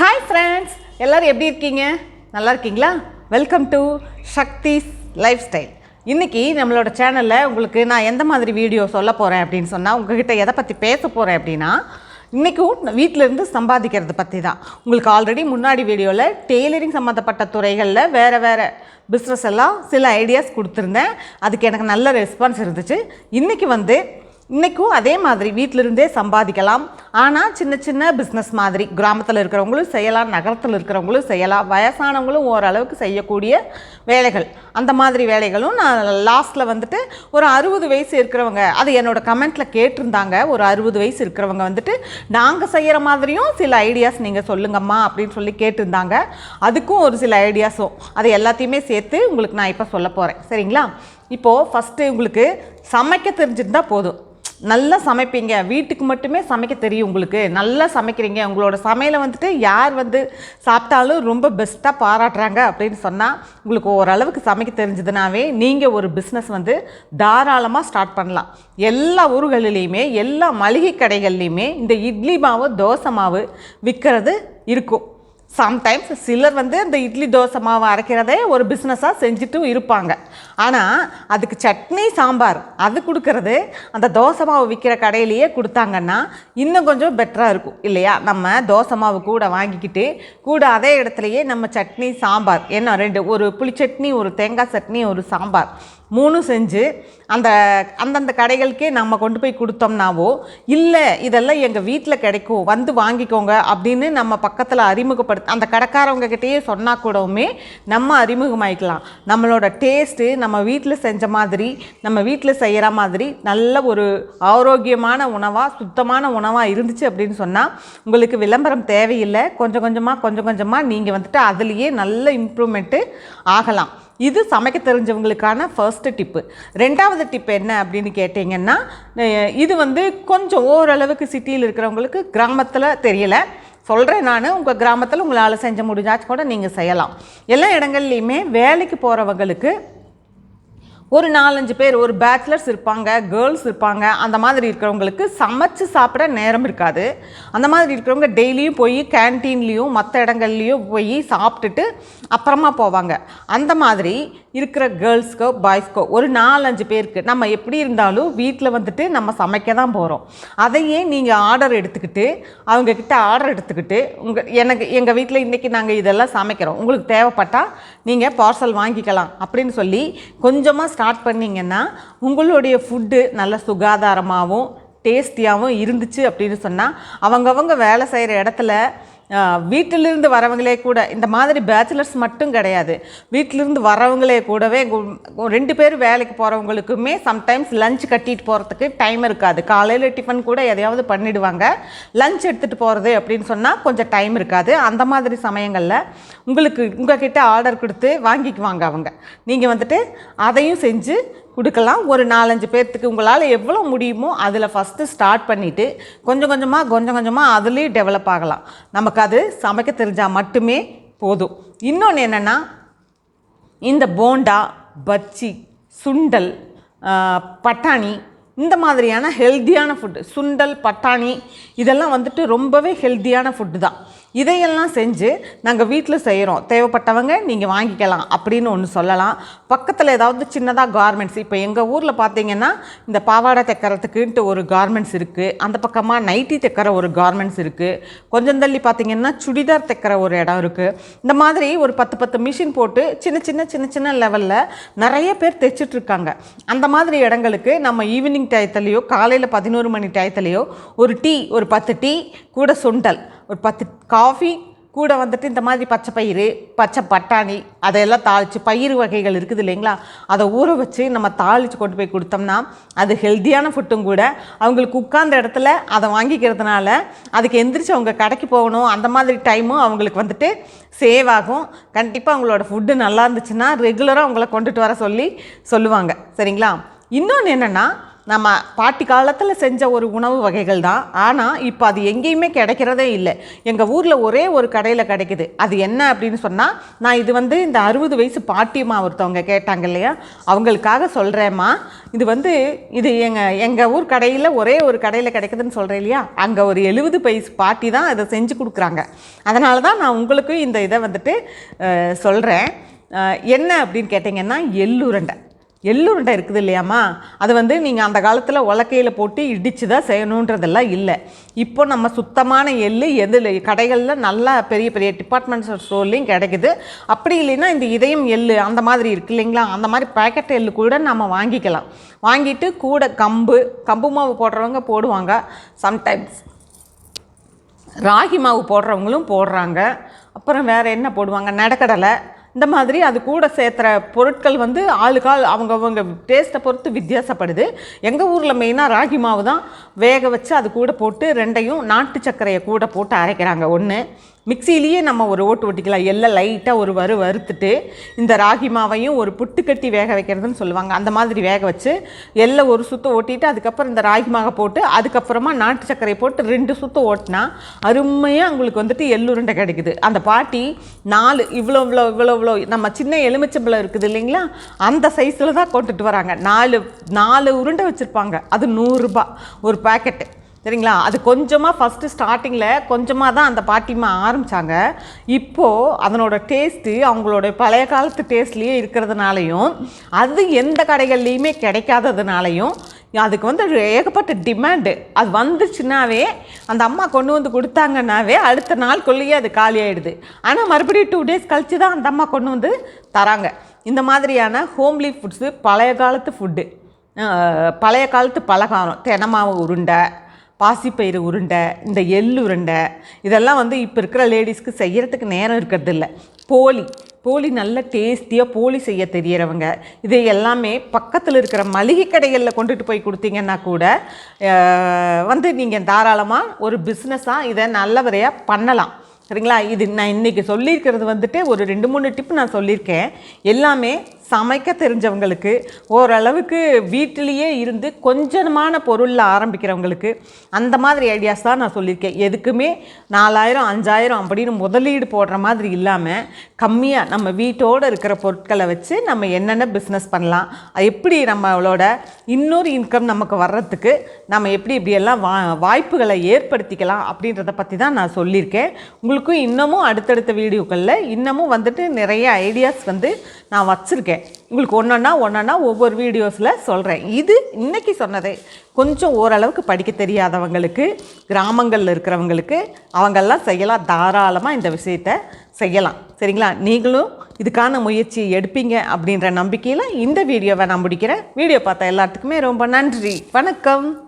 Hi friends எல்லோரும் எப்படி இருக்கீங்க? நல்லா இருக்கீங்களா? Welcome to Sakthi's lifestyle இன்றைக்கி நம்மளோட சேனலில் உங்களுக்கு நான் எந்த மாதிரி வீடியோ சொல்ல போகிறேன் அப்படின்னு சொன்னால் உங்ககிட்ட எதை பற்றி பேச போகிறேன் அப்படின்னா இன்றைக்கும் வீட்டிலேருந்து சம்பாதிக்கிறது பற்றி தான். உங்களுக்கு ஆல்ரெடி முன்னாடி வீடியோவில் டெய்லரிங் சம்மந்தப்பட்ட துறைகளில் வேறு வேறு பிஸ்னஸ் எல்லாம் சில ஐடியாஸ் கொடுத்துருந்தேன். அதுக்கு எனக்கு நல்ல ரெஸ்பான்ஸ் இருந்துச்சு. இன்றைக்கி வந்து இன்றைக்கும் அதே மாதிரி வீட்டிலிருந்தே சம்பாதிக்கலாம். ஆனால் சின்ன சின்ன பிஸ்னஸ் மாதிரி கிராமத்தில் இருக்கிறவங்களும் செய்யலாம் நகரத்தில் இருக்கிறவங்களும் செய்யலாம். வயசானவங்களும் ஓரளவுக்கு செய்யக்கூடிய வேலைகள். அந்த மாதிரி வேலைகளும் நான் லாஸ்ட்டில் வந்துட்டு ஒரு அறுபது வயசு இருக்கிறவங்க அது என்னோட கமெண்ட்டில் கேட்டிருந்தாங்க. ஒரு அறுபது வயசு இருக்கிறவங்க வந்துட்டு நாங்கள் செய்கிற மாதிரியும் சில ஐடியாஸ் நீங்கள் சொல்லுங்கம்மா அப்படின்னு சொல்லி கேட்டிருந்தாங்க. அதுக்கும் ஒரு சில ஐடியாஸும் அது எல்லாத்தையுமே சேர்த்து உங்களுக்கு நான் இப்போ சொல்ல போகிறேன் சரிங்களா? இப்போது ஃபஸ்ட்டு உங்களுக்கு சமைக்க தெரிஞ்சிருந்தா போதும். நல்லா சமைப்பீங்க. வீட்டுக்கு மட்டுமே சமைக்க தெரியும் உங்களுக்கு. நல்லா சமைக்கிறீங்க. உங்களோட சமையலை வந்துட்டு யார் வந்து சாப்பிட்டாலும் ரொம்ப பெஸ்ட்டாக பாராட்டுறாங்க அப்படின்னு சொன்னால் உங்களுக்கு ஓரளவுக்கு சமைக்க தெரிஞ்சதுனாவே நீங்கள் ஒரு பிஸ்னஸ் வந்து தாராளமாக ஸ்டார்ட் பண்ணலாம். எல்லா ஊர்களிலையுமே எல்லா மளிகை கடைகள்லையுமே இந்த இட்லி மாவு தோசை மாவு விற்கிறது இருக்கும். சம்டைம்ஸ் சிலர் வந்து இந்த இட்லி தோசை மாவு அரைக்கிறதே ஒரு பிஸ்னஸாக செஞ்சுட்டும் இருப்பாங்க. ஆனால் அதுக்கு சட்னி சாம்பார் அது கொடுக்கறது அந்த தோசை மாவு விற்கிற கடையிலேயே கொடுத்தாங்கன்னா இன்னும் கொஞ்சம் பெட்டராக இருக்கும். இல்லையா? நம்ம தோசை மாவு கூட வாங்கிக்கிட்டு கூட அதே இடத்துலையே நம்ம சட்னி சாம்பார் என்ன ரெண்டு ஒரு புளி சட்னி ஒரு தேங்காய் சட்னி ஒரு சாம்பார். மூணும் செஞ்சு அந்த அந்தந்த கடைகளுக்கே நம்ம கொண்டு போய் கொடுத்தோம்னாவோ இல்லை இதெல்லாம் எங்கள் வீட்டில் கிடைக்கும் வந்து வாங்கிக்கோங்க அப்படின்னு நம்ம பக்கத்தில் அறிமுகப்படுத்த அந்த கடைக்காரவங்க கிட்டேயே சொன்னால் கூடவுமே நம்ம அறிமுகமாயிக்கலாம். நம்மளோட டேஸ்ட்டு நம்ம வீட்டில் செஞ்ச மாதிரி நம்ம வீட்டில் செய்கிற மாதிரி நல்ல ஒரு ஆரோக்கியமான உணவாக சுத்தமான உணவாக இருந்துச்சு அப்படின்னு சொன்னால் உங்களுக்கு விளம்பரம் தேவையில்லை கொஞ்சம் கொஞ்சமாக கொஞ்சம் கொஞ்சமாக நீங்கள் வந்துட்டு அதுலேயே நல்ல இம்ப்ரூவ்மெண்ட்டு ஆகலாம். இது சமைக்க தெரிஞ்சவங்களுக்கான ஃபர்ஸ்ட் டிப்பு ரெண்டாவது டிப் என்ன அப்படின்னு கேட்டிங்கன்னா இது வந்து கொஞ்சம் ஓரளவுக்கு சிட்டியில் இருக்கிறவங்களுக்கு கிராமத்தில் தெரியலை. சொல்கிறேன் நான் உங்கள் கிராமத்தில் உங்களால் செஞ்ச முடிஞ்சாச்சு கூட நீங்கள் செய்யலாம். எல்லா இடங்கள்லையுமே வேலைக்கு போகிறவங்களுக்கு ஒரு நாலஞ்சு பேர் ஒரு பேச்சுலர்ஸ் இருப்பாங்க கேர்ள்ஸ் இருப்பாங்க அந்த மாதிரி இருக்கிறவங்களுக்கு சமைச்சு சாப்பிட நேரம் இருக்காது. அந்த மாதிரி இருக்கிறவங்க டெய்லியும் போய் கேன்டீன்லேயும் மற்ற இடங்கள்லையும் போய் சாப்பிட்டுட்டு அப்புறமா போவாங்க. அந்த மாதிரி இருக்கிற கேர்ள்ஸ்க்கோ பாய்ஸ்க்கோ ஒரு நாலஞ்சு பேருக்கு நம்ம எப்படி இருந்தாலும் வீட்டில் வந்துட்டு நம்ம சமைக்க தான் போகிறோம் அதையே நீங்கள் ஆர்டர் எடுத்துக்கிட்டு அவங்கக்கிட்ட ஆர்டர் எடுத்துக்கிட்டு உங்கள் எனக்கு எங்கள் வீட்டில் இன்றைக்கி நாங்கள் இதெல்லாம் சமைக்கிறோம். உங்களுக்கு தேவைப்பட்டால் நீங்கள் பார்சல் வாங்கிக்கலாம் அப்படின்னு சொல்லி கொஞ்சமாக ஸ்டார்ட் பண்ணிங்கன்னா உங்களுடைய ஃபுட்டு நல்ல சுகாதாரமாகவும் டேஸ்டியாகவும் இருந்துச்சு அப்படின்னு சொன்னால் அவங்கவங்க வேலை செய்கிற இடத்துல வீட்டிலிருந்து வரவங்களே கூட இந்த மாதிரி பேச்சுலர்ஸ் மட்டும் கிடையாது. வீட்டிலிருந்து வரவங்களே கூடவே ரெண்டு பேர் வேலைக்கு போகிறவங்களுக்குமே சம்டைம்ஸ் லஞ்ச் கட்டிட்டு போகிறதுக்கு டைம் இருக்காது. காலையில் டிஃபன் கூட எதையாவது பண்ணிடுவாங்க. லஞ்ச் எடுத்துகிட்டு போகிறது அப்படின்னு சொன்னால் கொஞ்சம் டைம் இருக்காது. அந்த மாதிரி சமயங்களில் உங்களுக்கு உங்ககிட்ட ஆர்டர் கொடுத்து வாங்கிக்குவாங்க அவங்க. நீங்கள் வந்துட்டு அதையும் செஞ்சு கொடுக்கலாம். ஒரு நாலஞ்சு பேர்த்துக்கு உங்களால் எவ்வளோ முடியுமோ அதில் ஃபஸ்ட்டு ஸ்டார்ட் பண்ணிவிட்டு கொஞ்சம் கொஞ்சமாக கொஞ்சம் கொஞ்சமாக அதுலேயும் டெவலப் ஆகலாம். நமக்கு அது சமைக்க தெரிஞ்சால் மட்டுமே போதும். இன்னொன்று என்னென்னா இந்த போண்டா பஜ்ஜி சுண்டல் பட்டாணி இந்த மாதிரியான ஹெல்த்தியான ஃபுட்டு சுண்டல் பட்டாணி இதெல்லாம் வந்துட்டு ரொம்பவே ஹெல்த்தியான ஃபுட்டு தான். இதையெல்லாம் செஞ்சு நாங்கள் வீட்டில் செய்கிறோம் தேவைப்பட்டவங்க நீங்கள் வாங்கிக்கலாம் அப்படின்னு ஒன்று சொல்லலாம். பக்கத்தில் ஏதாவது சின்னதாக கார்மெண்ட்ஸ் இப்போ எங்கள் ஊரில் பார்த்தீங்கன்னா இந்த பாவாடை தைக்கிறதுக்குன்ட்டு ஒரு கார்மெண்ட்ஸ் இருக்குது அந்த பக்கமாக நைட்டி தைக்கிற ஒரு கார்மெண்ட்ஸ் இருக்குது கொஞ்சம் தள்ளி பார்த்தீங்கன்னா சுடிதார் தைக்கிற ஒரு இடம் இருக்குது இந்த மாதிரி ஒரு பத்து பத்து மிஷின் போட்டு சின்ன சின்ன சின்ன சின்ன லெவலில் நிறைய பேர் தைச்சிட்டு இருக்காங்க அந்த மாதிரி இடங்களுக்கு நம்ம ஈவினிங் டயத்துலேயோ காலையில் பதினோரு மணி டயத்துலேயோ ஒரு டீ ஒரு பத்து டீ கூட சுண்டல். ஒரு பத்து காஃபி கூட வந்துட்டு இந்த மாதிரி பச்சை பயிறு பச்சை பட்டாணி அதையெல்லாம் தாளித்து பயிறு வகைகள் இருக்குது இல்லைங்களா? அதை ஊற வச்சு நம்ம தாளித்து கொண்டு போய் கொடுத்தோம்னா அது ஹெல்த்தியான ஃபுட்டும் கூட அவங்களுக்கு உட்கார்ந்த இடத்துல அதை வாங்கிக்கிறதுனால அதுக்கு எந்திரிச்சு அவங்க கடைக்கு போகணும் அந்த மாதிரி டைமும் அவங்களுக்கு வந்துட்டு சேவ் ஆகும். கண்டிப்பாக அவங்களோட ஃபுட்டு நல்லா இருந்துச்சுன்னா ரெகுலராக அவங்கள கொண்டுட்டு வர சொல்லி சொல்லுவாங்க. சரிங்களா? இன்னொன்று என்னென்னா நம்ம பாட்டி காலத்தில் செஞ்ச ஒரு உணவு வகைகள் தான். ஆனால் இப்போ அது எங்கேயுமே கிடைக்கிறதே இல்லை. எங்கள் ஊரில் ஒரே ஒரு கடையில் கிடைக்குது. அது என்ன அப்படின்னு சொன்னால் நான் இது வந்து இந்த அறுபது வயசு பாட்டியம்மா ஒருத்தவங்க கேட்டாங்க இல்லையா? அவங்களுக்காக சொல்கிறேம்மா இது வந்து இது எங்கள் எங்கள் ஊர் கடையில் ஒரே ஒரு கடையில் கிடைக்குதுன்னு சொல்கிறேன் இல்லையா? அங்கே ஒரு எழுபது வயசு பாட்டி தான் இதை செஞ்சு கொடுக்குறாங்க. அதனால தான் நான் உங்களுக்கும் இந்த இதை வந்துட்டு சொல்கிறேன் என்ன அப்படின்னு கேட்டிங்கன்னா எள்ளுருண்டை. எள்ளுருண்டை இருக்குது இல்லையாம்மா? அது வந்து நீங்கள் அந்த காலத்தில் உலக்கையில் போட்டு இடித்து தான் செய்யணுன்றதெல்லாம் இல்லை. இப்போ நம்ம சுத்தமான எள்ளு எதில் கடைகளில் நல்லா பெரிய பெரிய டிபார்ட்மெண்ட் ஸ்டோர்லேயும் கிடைக்குது. அப்படி இல்லைன்னா இந்த இதயம் எள்ளு அந்த மாதிரி இருக்குது இல்லைங்களா? அந்த மாதிரி பேக்கெட் எள் கூட நம்ம வாங்கிக்கலாம். வாங்கிட்டு கூட கம்பு கம்பு மாவு போடுறவங்க போடுவாங்க. சம்டைம்ஸ் ராகி மாவு போடுறவங்களும் போடுறாங்க. அப்புறம் வேறு என்ன போடுவாங்க? நடக்கடலை. இந்த மாதிரி அது கூட சேர்த்துற பொருட்கள் வந்து ஆளுக்கால் அவங்கவுங்க டேஸ்ட்டை பொறுத்து வித்தியாசப்படுது. எங்கள் ஊரில் மெயினாக ராகி மாவு தான். வேக வச்சு அது கூட போட்டு ரெண்டையும் நாட்டு சர்க்கரையை கூட போட்டு அரைக்கிறாங்க. ஒன்று மிக்சிலேயே நம்ம ஒரு ஓட்டு ஓட்டிக்கலாம் எல்லாம் லைட்டாக ஒரு வறு வறுத்துட்டு இந்த ராகி மாவையும் ஒரு புட்டு கட்டி வேக வைக்கிறதுன்னு சொல்லுவாங்க. அந்த மாதிரி வேக வச்சு எல்லாம் ஒரு சுற்று ஓட்டிட்டு அதுக்கப்புறம் இந்த ராகி மாவை போட்டு அதுக்கப்புறமா நாட்டு சர்க்கரையை போட்டு ரெண்டு சுற்று ஓட்டினா அருமையாக உங்களுக்கு வந்துட்டு எள்ளுருண்டை கிடைக்குது. அந்த பாட்டி நாலு இவ்வளோ இவ்வளோ இவ்வளோ இவ்வளோ நம்ம சின்ன எலுமிச்சம்பளம் இருக்குது இல்லைங்களா? அந்த சைஸில் தான் கொண்டுட்டு வராங்க. நாலு நாலு உருண்டை வச்சுருப்பாங்க. அது நூறுரூபா ஒரு பேக்கெட்டு சரிங்களா? அது கொஞ்சமாக ஃபஸ்ட்டு ஸ்டார்டிங்கில் கொஞ்சமாக தான் அந்த பாட்டிமா ஆரம்பித்தாங்க இப்போது அதனோட டேஸ்ட்டு அவங்களோட பழைய காலத்து டேஸ்ட்லேயே இருக்கிறதுனாலையும் அது எந்த கடைகள்லேயுமே கிடைக்காததுனாலையும் அதுக்கு வந்து ஏகப்பட்ட டிமாண்டு அது வந்துச்சுன்னாவே அந்த அம்மா கொண்டு வந்து கொடுத்தாங்கன்னாவே அடுத்த நாளுக்குள்ளேயே அது காலி ஆகிடுது ஆனால் மறுபடியும் டூ டேஸ் கழித்து தான் அந்த அம்மா கொண்டு வந்து தராங்க. இந்த மாதிரியான ஹோம்லி ஃபுட்ஸு பழைய காலத்து ஃபுட்டு பழைய காலத்து பலகாரம் தெனமாவு உருண்டை பாசிப்பயிறு உருண்டை இந்த எள் உருண்டை இதெல்லாம் வந்து இப்போ இருக்கிற லேடிஸ்க்கு செய்கிறதுக்கு நேரம் இருக்கிறது இல்லை போலி போலி நல்ல டேஸ்டியாக போலி செய்ய தெரியறவங்க இது எல்லாமே பக்கத்தில் இருக்கிற மளிகை கடைகளில் கொண்டுட்டு போய் கொடுத்தீங்கன்னா கூட வந்து நீங்கள் தாராளமாக ஒரு பிஸ்னஸாக இதை நல்லவரையாக பண்ணலாம். சரிங்களா? இது நான் இன்றைக்கி சொல்லியிருக்கிறது வந்துட்டு ஒரு ரெண்டு மூணு டிப் நான் சொல்லியிருக்கேன். எல்லாமே சமைக்க தெரிஞ்சவங்களுக்கு ஓரளவுக்கு வீட்டிலேயே இருந்து கொஞ்சமான பொருளில் ஆரம்பிக்கிறவங்களுக்கு அந்த மாதிரி ஐடியாஸ் தான் நான் சொல்லியிருக்கேன். எதுக்குமே நாலாயிரம் அஞ்சாயிரம் அப்படின்னு முதலீடு போடுற மாதிரி இல்லாமல் கம்மியாக நம்ம வீட்டோடு இருக்கிற பொருட்களை வச்சு நம்ம என்னென்ன பிஸ்னஸ் பண்ணலாம் எப்படி நம்மளோட இன்னொரு இன்கம் நமக்கு வர்றதுக்கு நம்ம எப்படி இப்படியெல்லாம் வா வாய்ப்புகளை ஏற்படுத்திக்கலாம் அப்படின்றத பற்றி தான் நான் சொல்லியிருக்கேன். உங்களுக்கும் இன்னமும் அடுத்தடுத்த வீடியோக்களில் இன்னமும் வந்துட்டு நிறைய ஐடியாஸ் வந்து நான் வச்சுருக்கேன். உங்களுக்கு ஒன்றா ஒன்றா ஒவ்வொரு வீடியோஸில் சொல்கிறேன் இது இன்றைக்கி சொன்னதே. கொஞ்சம் ஓரளவுக்கு படிக்க தெரியாதவங்களுக்கு கிராமங்களில் இருக்கிறவங்களுக்கு அவங்கெல்லாம் செய்யலாம். தாராளமாக இந்த விஷயத்த செய்யலாம். சரிங்களா? நீங்களும் இதுக்கான முயற்சி எடுப்பீங்க அப்படின்ற நம்பிக்கையில் இந்த வீடியோவை நான் முடிக்கிறேன். வீடியோ பார்த்த எல்லாத்துக்குமே ரொம்ப நன்றி. வணக்கம்.